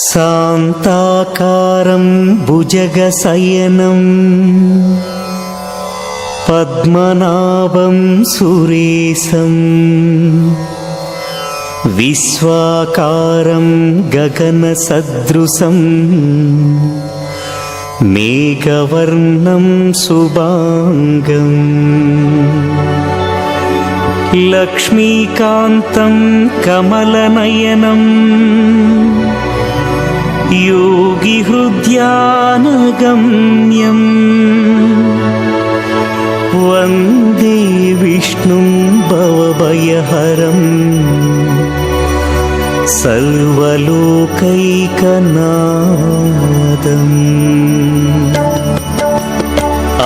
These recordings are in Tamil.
शान्ताकारं भुजगशयनं पद्मनाभं सुरेशम् विश्वाकारं गगनसदृशम् मेघवर्णं शुभाङ्गम् लक्ष्मीकान्तं कमलनयनम् योगिहृद्यानगम्यम् वन्दे विष्णुं भवभयहरम् सर्वलोकैकनादम्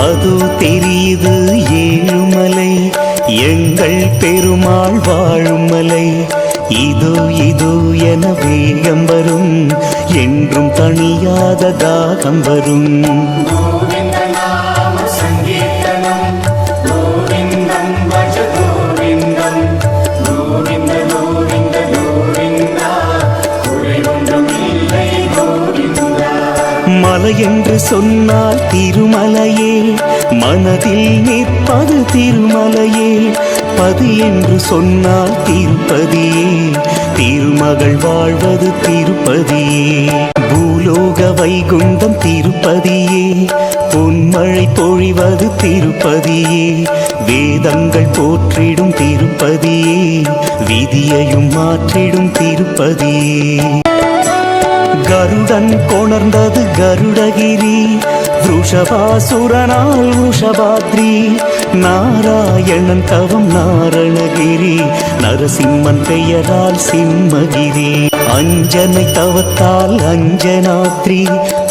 அது தெரியுது ஏழுமலை எங்கள் பெருமாள் வாழும் மலை இதோ இதோ என வேகம் வரும். என்றும் தணியாத தாகம் வரும். மலை என்று சொன்னால் திருமலையே மனதில் நிற்பது திருமலையே. பதி என்று சொன்னால் தீர்ப்பதியே. திருமகள் வாழ்வது திருப்பதியே. பூலோக வைகுண்டம் திருப்பதியே. பொன்மழை பொழிவது திருப்பதியே. வேதங்கள் போற்றிடும் திருப்பதியே. விதியையும் மாற்றிடும் திருப்பதியே. கருடன் கொணர்ந்தது கருடகிரி ருஷபாசுரனால் ருஷபாத்ரி நாராயணன் தவம் நாரணகிரி நரசிம்மன் பெயரால் சிம்மகிரி. அஞ்சனை தவத்தால் அஞ்சனாத்ரி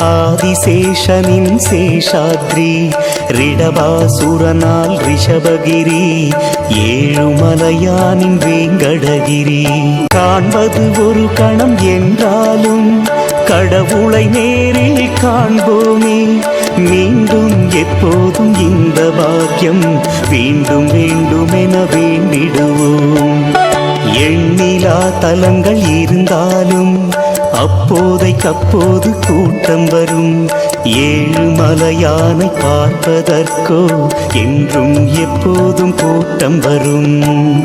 ஆதிசேஷனின் சேஷாத்ரி ரிடபாசுரனால் ரிஷபகிரி ஏழுமலையானின் வேங்கடகிரி. காண்பது ஒரு கணம் என்றாலும் கடவுளை நேரில் காண்போமே. மீண்டும் எப்போதும் இந்த பாக்கியம் வேண்டும் வேண்டுமென வேண்டிடுவோம். எண்ணிலா தலங்கள் இருந்தாலும் அப்போதைக்கப்போது கூட்டம் வரும். ஏழு மலையானை பார்ப்பதற்கோ என்றும் எப்போதும் கூட்டம் வரும்.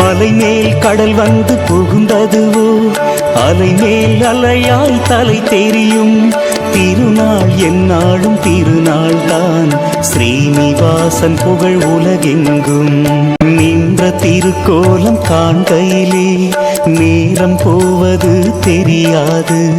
மலை மேல் கடல் வந்து புகுந்ததுவோ அலை மேல் அலையாய் தலை தெரியும். திருநாள் என்னாலும் திருநாள் தான் ஸ்ரீனிவாசன் புகழ் உலகெங்கும். நின்ற திருக்கோலம் காண்கையிலே நேரம் போவது தெரியாது.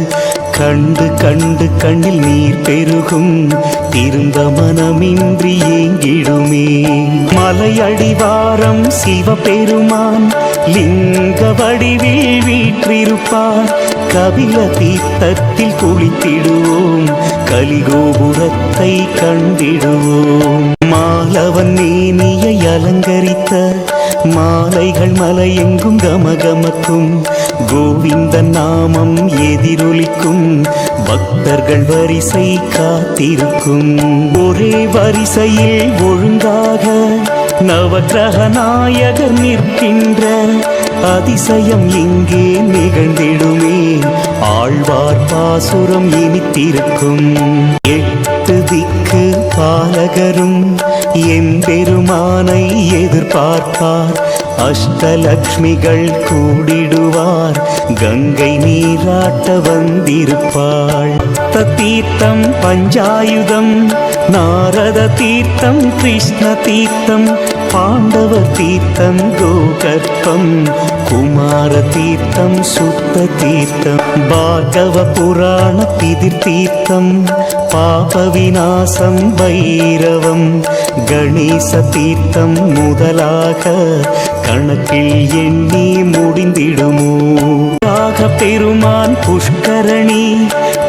கண்டு கண்டு கண்ணில் நீர் பெருகும். திருந்த மனமின்றி ஏங்கிடுமே. மலையடிவாரம் சிவபெருமான் லிங்க வடிவில் வீற்றிருப்பார். கபில தீர்த்தத்தில் குளித்திடுவோம். கலிகோபுரத்தை கண்டிடுவோம். மாலவன் மேனியை அலங்கரித்த மாலைகள் மலையெங்கும் கமகமக்கும். கோவிந்த நாமம் எதிரொலிக்கும். பக்தர்கள் வரிசை காத்திருக்கும். ஒரே வரிசையில் ஒழுங்காக நவக்கிரக நாயகர் நிற்கின்ற அதிசயம் இங்கே நிகழ்ந்திடுமே. ஆழ்வார் பாசுரம் இனித்திருக்கும். எட்டு திக் பாலகரும் எம்பெருமானை எதிர்பார்ப்பார். அஷ்டலக்ஷ்மிகள் கூடிடுவார். கங்கை நீராட்ட வந்திருப்பாள். தீர்த்தம் பஞ்சாயுதம் நாரத தீர்த்தம் கிருஷ்ண தீர்த்தம் பாண்டவ தீர்த்தம் கோகர்ப்பம் குமார தீர்த்தம் சுத்த தீர்த்தம் பாகவ புராண பிதி தீர்த்தம் பாப விநாசம் வைரவம் கணேச தீர்த்தம் முதலாக கணக்கில் எண்ணி முடிந்திடுமோ? பெருமான் புஷ்கரணி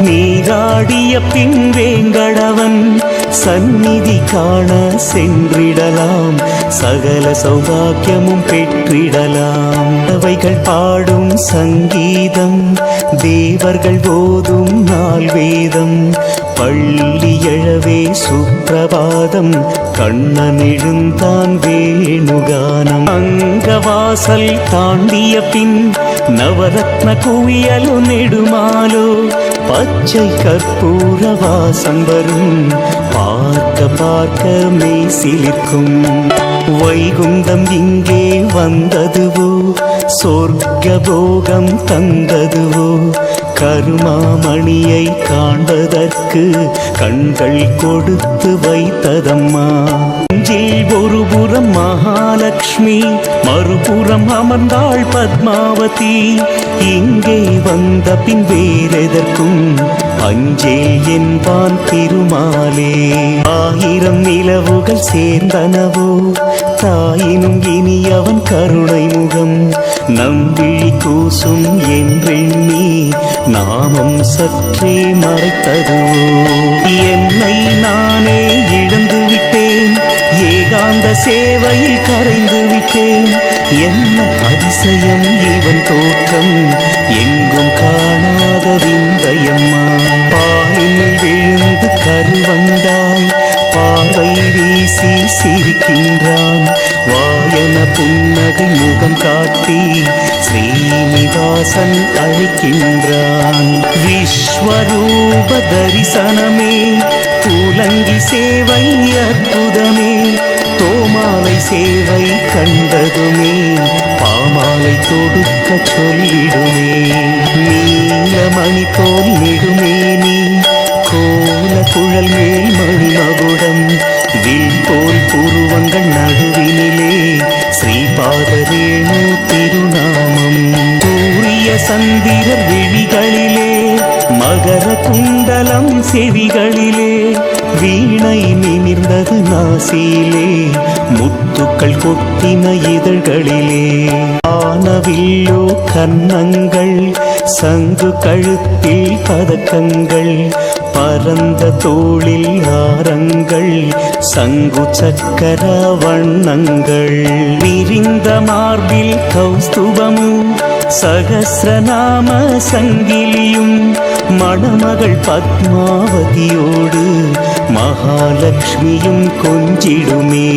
நீராடிய பின் வேங்கடவன் சந்நிதி காண சென்றிடலாம். சகல சௌபாக்கியமும் பெற்றிடலாம். அவைகள் பாடும் சங்கீதம் தேவர்கள் போதும் நாள் வேதம். பள்ளி எழவே சுப்பிரபாதம் கண்ணன் எழுந்தான் வேணுகானம். அங்கவாசல் தாண்டிய பின் நவரத்ன குவியலு நெடுமாலோ பச்சை கற்பூர வாசம் வரும். பார்க்க பார்க்க மெய் சிலிர்க்கும். வைகுந்தம் இங்கே வந்ததுவோ? சொர்க்க போகம் தந்ததுவோ? கருமாமணியை காண்பதற்கு கண்கள் கொடுத்து வைத்ததம்மா. நெஞ்சில் ஒரு புறம் மகாலட்சுமி மறுபுறம் அமர்ந்தாள் பத்மாவதி. இங்கே வந்த பின் வேறெதற்கும் அஞ்சேல் என்பான் திருமாலே. ஆயிரம் நிலவுகள் சேர்ந்தனவோ? தாயினும் இனி அவன் கருணை முகம். நம்பிழி கூசும் என்றெண்ணி நாமம் சற்றே மறைத்ததுவோ? என்னை நானே இழந்துவிட்டேன். ஏகாந்த சேவையில் கரைந்துவிட்டேன். விட்டேன் என்ன அதிசயம்? இவன் தோற்றம் எங்கும் காணாத விந்தையம்மா பாலில் விழுந்து கருவந்தாய் பார்வை வீசி சிரிக்கின்றான். வாயன புன்னகை முகம் காட்டி ஸ்ரீனிவாசன் அழைக்கின்றான். விஸ்வரூப தரிசனமே கூலங்கி சேவை அற்புதமே தோமாலை சேவை கண்டதுமே பாமாலை தொடுக்க சொல்லிடுமே. நீலமணி போல் நெடுமே நீ கோல குழல் மேல் மணிமகுடம் வில் போல் புருவங்கள் நடுவினிலே ஸ்ரீபாதரேணு சந்திரர் விழிகளிலே மகர குண்டலம் செவிகளிலே வீணை நிமிர்ந்தது நாசியிலே முத்துக்கள் கொட்டின இதழ்களிலே. ஆனவில்லோ கன்னங்கள் சங்கு கழுத்தில் பதக்கங்கள் பரந்த தோளில் ஆரங்கள் சங்கு சக்கர வண்ணங்கள். விரிந்த மார்பில் கௌஸ்துபமும் சகசிரநாம சங்கிலியும் மணமகள் பத்மாவதியோடு மகாலட்சுமியும் கொஞ்சிடுமே.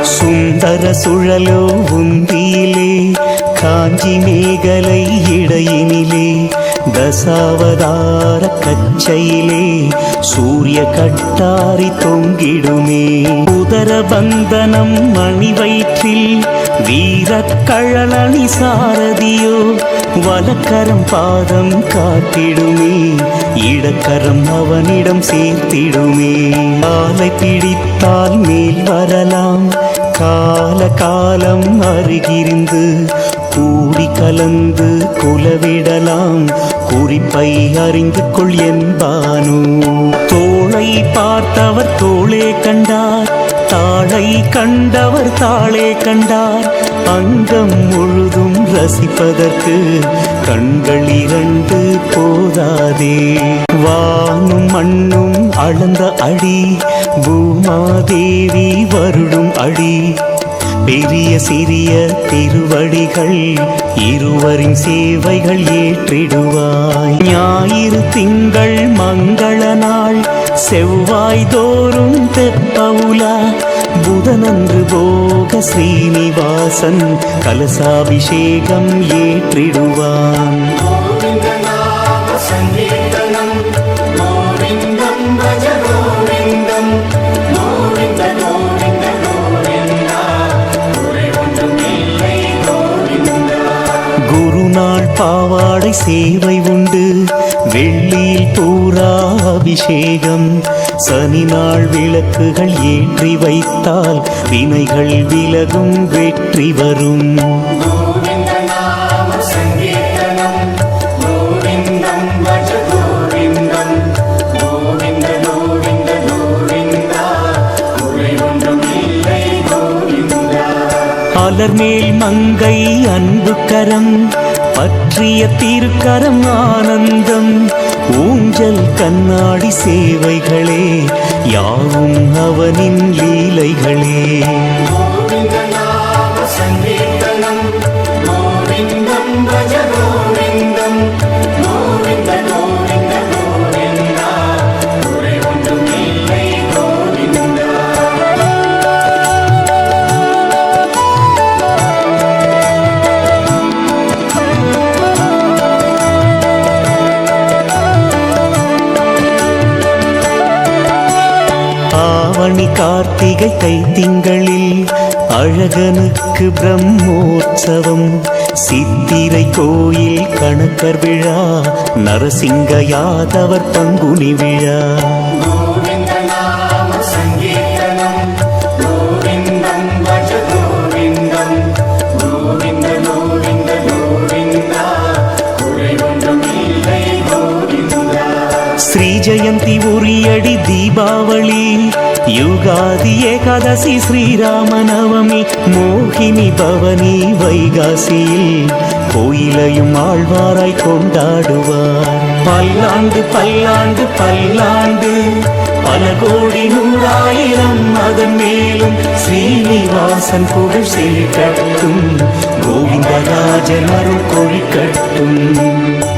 சுந்தர சுழலோ உந்தியிலே காஞ்சி மேகலை இடையினிலே தசாவதார கச்சையிலே சூரிய கட்டாரி தொங்கிடுமே. உதர பந்தனம் மணி வயிற்றில் வீரக்கழலணி சாரதியோ வலக்கரம் பாதம் காட்டிடுமே இடக்கரம் அவனிடம் சேர்த்திடுமே. காலை பிடித்தால் மேல் வரலாம் கால காலம் அருகிருந்து கூடி கலந்து குலவிடலாம். குறிப்பை அறிந்து கொள் என்பானோ? தோளை பார்த்தவர் தோளே கண்டார். தாளை கண்டவர் தாளே கண்டார். அங்கம் முழுதும் ரசிப்பதற்கு கண்கள் இரண்டு போதாதே. வானும் மண்ணும் அளந்த அடி. பூமாதேவி வருடும் அடி. பெரிய சிறிய திருவடிகள் இருவரின் சேவைகள் ஏற்றிடுவாய். ஞாயிறு திங்கள் மங்கள நாள் செவ்வாய் தோறும் தெப்பவுலா புதனன்று போக ஸ்ரீனிவாசன் கலசாபிஷேகம் ஏற்றிடுவான். பாவாடை சேவை உண்டு. வெள்ளியில் பூரா அபிஷேகம். சனி நாள் விளக்குகள் ஏற்றி வைத்தால் வினைகள் விலகும் வெற்றி வரும். கோவிந்த நாம மங்கை அன்பு கரம் பற்றிய திருக்கரம் ஆனந்தம். ஊஞ்சல் கண்ணாடி சேவைகளே யாவும் அவனின் லீலைகளே. கார்த்திகை தைத்திங்களில் அழகனுக்கு பிரம்மோற்சவம். சித்திரை கோயில் கணக்கர் விழா நரசிங்க யாதவர் பங்குனி விழா. யுகாதி ஏகாதசி ஸ்ரீராம மோகினி பவனி வைகாசியில் கோயிலையும் ஆழ்வாராய் கொண்டாடுவார். பல்லாண்டு பல்லாண்டு பல்லாண்டு பல கோடி நூறாயிரம் அதன் மேலும் ஸ்ரீனிவாசன் புகழ் செழிக்கட்டும் கோவிந்தராஜன் அருள் கொழிக்கட்டும்.